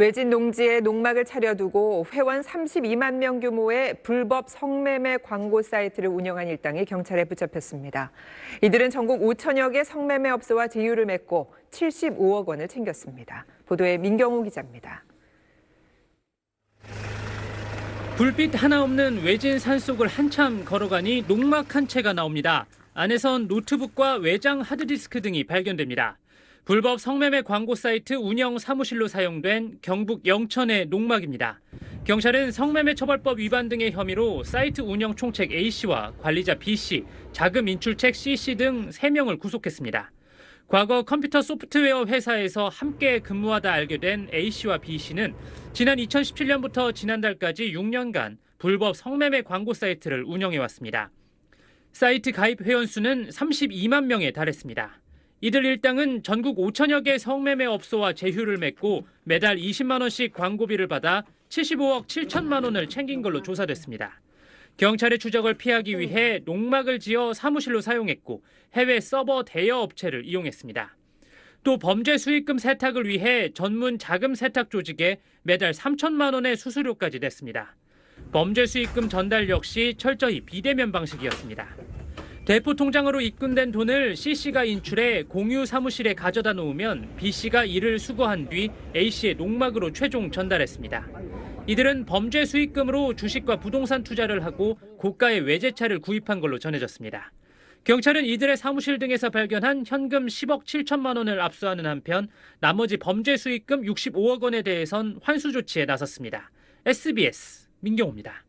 외진 농지에 농막을 차려두고 회원 32만 명 규모의 불법 성매매 광고 사이트를 운영한 일당이 경찰에 붙잡혔습니다. 이들은 전국 5천여 개 성매매 업소와 제휴를 맺고 75억 원을 챙겼습니다. 보도에 민경우 기자입니다. 불빛 하나 없는 외진 산속을 한참 걸어가니 농막 한 채가 나옵니다. 안에선 노트북과 외장 하드디스크 등이 발견됩니다. 불법 성매매 광고 사이트 운영 사무실로 사용된 경북 영천의 농막입니다. 경찰은 성매매 처벌법 위반 등의 혐의로 사이트 운영 총책 A씨와 관리자 B씨, 자금 인출책 C씨 등 3명을 구속했습니다. 과거 컴퓨터 소프트웨어 회사에서 함께 근무하다 알게 된 A씨와 B씨는 지난 2017년부터 지난달까지 6년간 불법 성매매 광고 사이트를 운영해 왔습니다. 사이트 가입 회원 수는 32만 명에 달했습니다. 이들 일당은 전국 5천여 개 성매매 업소와 제휴를 맺고 매달 20만 원씩 광고비를 받아 75억 7천만 원을 챙긴 걸로 조사됐습니다. 경찰의 추적을 피하기 위해 농막을 지어 사무실로 사용했고 해외 서버 대여 업체를 이용했습니다. 또 범죄 수익금 세탁을 위해 전문 자금 세탁 조직에 매달 3천만 원의 수수료까지 냈습니다. 범죄 수익금 전달 역시 철저히 비대면 방식이었습니다. 대포 통장으로 입금된 돈을 C씨가 인출해 공유 사무실에 가져다 놓으면 B씨가 이를 수거한 뒤 A씨의 농막으로 최종 전달했습니다. 이들은 범죄 수익금으로 주식과 부동산 투자를 하고 고가의 외제차를 구입한 걸로 전해졌습니다. 경찰은 이들의 사무실 등에서 발견한 현금 10억 7천만 원을 압수하는 한편 나머지 범죄 수익금 65억 원에 대해선 환수 조치에 나섰습니다. SBS 민경호입니다.